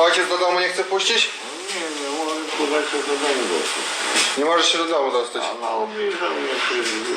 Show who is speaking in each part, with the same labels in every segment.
Speaker 1: Ojciec do domu nie chce puścić?
Speaker 2: Nie, nie, może kurwa się do domu doszło.
Speaker 1: Nie możesz się do domu dostać.
Speaker 2: A mało bliżej mnie przyjdzie.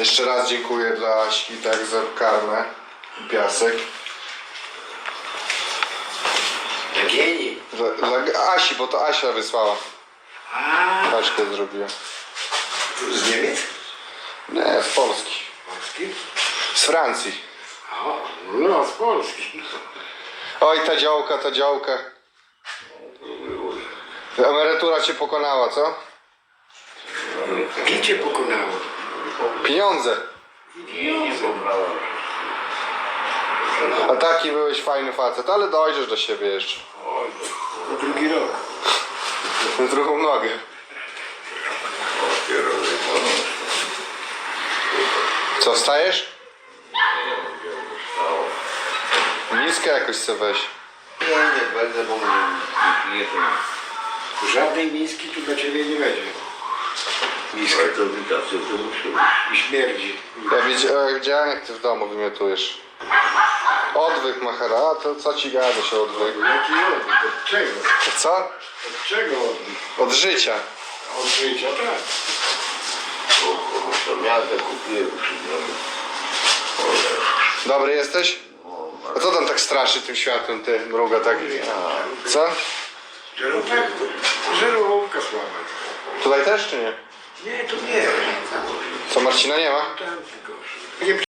Speaker 1: Jeszcze raz dziękuję dla Aśki, tak, za karmę i piasek.
Speaker 2: Jagieni.
Speaker 1: Dla, dla Asi, bo to Asia wysłała.
Speaker 2: A,
Speaker 1: Paczkę zrobiła.
Speaker 2: z Niemiec?
Speaker 1: Nie, z Polski.
Speaker 2: Polski?
Speaker 1: Z Francji.
Speaker 2: O, no, z Polski.
Speaker 1: Oj, ta działka, ta działka. Emerytura cię pokonała, co?
Speaker 2: Gdzie cię pokonało?
Speaker 1: Pieniądze.
Speaker 2: Nie, nie.
Speaker 1: A taki byłeś fajny facet, ale dojdziesz do siebie jeszcze.
Speaker 2: To drugi rok.
Speaker 1: Na drugą nogę. Co, wstajesz? Miskę jakoś se weź.
Speaker 3: Nie, nie będę, bo nie piję to.
Speaker 2: Żadnej miski tu dla ciebie nie będzie.
Speaker 3: Ale to to.
Speaker 2: I śmierdzi.
Speaker 1: Ja widzia- widziałem jak ty w domu wymiotujesz. Odwyk machera, a to co ci gada się odwyk?
Speaker 2: Jaki odwyk? Od czego?
Speaker 1: Co?
Speaker 2: Od czego odwyk?
Speaker 1: Od życia.
Speaker 2: Od życia, tak.
Speaker 3: To miałem te kupiłem przybrane.
Speaker 1: Dobry jesteś? A co tam tak straszy tym światłem, ty mruga tak? Co?
Speaker 2: Żarówka słaba.
Speaker 1: Tutaj też czy nie?
Speaker 2: Nie, to nie.
Speaker 1: Co Marcina nie ma?
Speaker 2: Tam tylko.